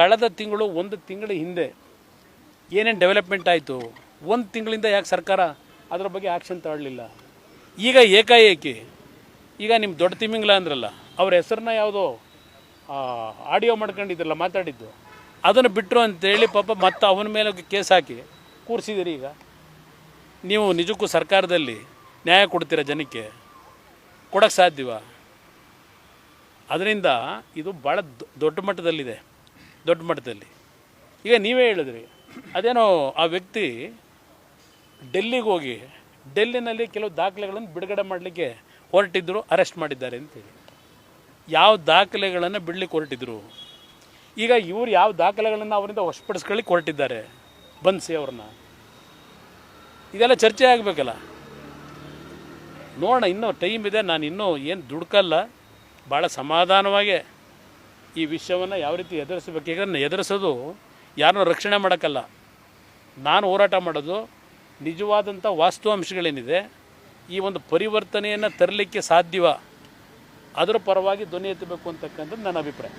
ಕಳೆದ ತಿಂಗಳು ಒಂದು ತಿಂಗಳ ಹಿಂದೆ ಏನೇನು ಡೆವಲಪ್ಮೆಂಟ್ ಆಯಿತು? ಒಂದು ತಿಂಗಳಿಂದ ಯಾಕೆ ಸರ್ಕಾರ ಅದರ ಬಗ್ಗೆ ಆ್ಯಕ್ಷನ್ ತಗೊಳ್ಳಲಿಲ್ಲ ಈಗ ಏಕಾಏಕಿ, ಈಗ ನಿಮ್ಮ ದೊಡ್ಡ ತಿಮ್ಮಿಂಗ್ಲ ಅಂದ್ರಲ್ಲ, ಅವ್ರ ಹೆಸರನ್ನ ಯಾವುದೋ ಆಡಿಯೋ ಮಾಡ್ಕೊಂಡಿದ್ರಲ್ಲ, ಮಾತಾಡಿದ್ದು. ಅದನ್ನು ಬಿಟ್ಟರು ಅಂತೇಳಿ ಪಾಪ ಮತ್ತೆ ಅವನ ಮೇಲೆ ಕೇಸ್ ಹಾಕಿ ಕೂರಿಸಿದಿರಿ ಈಗ. ನೀವು ನಿಜಕ್ಕೂ ಸರ್ಕಾರದಲ್ಲಿ ನ್ಯಾಯ ಕೊಡ್ತೀರಾ ಜನಕ್ಕೆ? ಕೊಡೋಕ್ಕೆ ಸಾಧ್ಯವ? ಅದರಿಂದ ಇದು ಭಾಳ ದೊಡ್ಡ ಮಟ್ಟದಲ್ಲಿದೆ. ದೊಡ್ಡ ಮಟ್ಟದಲ್ಲಿ. ಈಗ ನೀವೇ ಹೇಳಿದ್ರಿ, ಅದೇನೋ ಆ ವ್ಯಕ್ತಿ ಡೆಲ್ಲಿಗೆ ಹೋಗಿ, ಡೆಲ್ಲಿನಲ್ಲಿ ಕೆಲವು ದಾಖಲೆಗಳನ್ನು ಬಿಡುಗಡೆ ಮಾಡಲಿಕ್ಕೆ ಹೊರಟಿದ್ದರು ಅರೆಸ್ಟ್ ಮಾಡಿದ್ದಾರೆ ಅಂತೇಳಿ. ಯಾವ ದಾಖಲೆಗಳನ್ನು ಬಿಡ್ಲಿಕ್ಕೆ ಹೊರಟಿದ್ರು? ಈಗ ಇವರು ಯಾವ ದಾಖಲೆಗಳನ್ನು ಅವರಿಂದ ಹೊಸಪಡಿಸ್ಕೊಳ್ಳಿಕ್ಕೆ ಹೊರಟಿದ್ದಾರೆ, ಬನ್ಸಿ ಅವ್ರನ್ನ. ಇದೆಲ್ಲ ಚರ್ಚೆ ಆಗಬೇಕಲ್ಲ. ನೋಡೋಣ, ಇನ್ನೂ ಟೈಮ್ ಇದೆ ನಾನು ಇನ್ನೂ ಏನು ದುಡ್ಕಲ್ಲ ಭಾಳ ಸಮಾಧಾನವಾಗಿ ಈ ವಿಷಯವನ್ನು ಯಾವ ರೀತಿ ಎದುರಿಸಬೇಕು? ಈಗ ಎದುರಿಸೋದು ಯಾರನ್ನೂ ರಕ್ಷಣೆ ಮಾಡೋಕ್ಕಲ್ಲ. ನಾನು ಹೋರಾಟ ಮಾಡೋದು ನಿಜವಾದಂಥ ವಾಸ್ತವಾಂಶಗಳೇನಿದೆ ಈ ಒಂದು ಪರಿವರ್ತನೆಯನ್ನು ತರಲಿಕ್ಕೆ ಸಾಧ್ಯವ? ಅದರ ಪರವಾಗಿ ಧ್ವನಿ ಎತ್ತಬೇಕು ಅಂತಕ್ಕಂಥದ್ದು ನನ್ನ ಅಭಿಪ್ರಾಯ.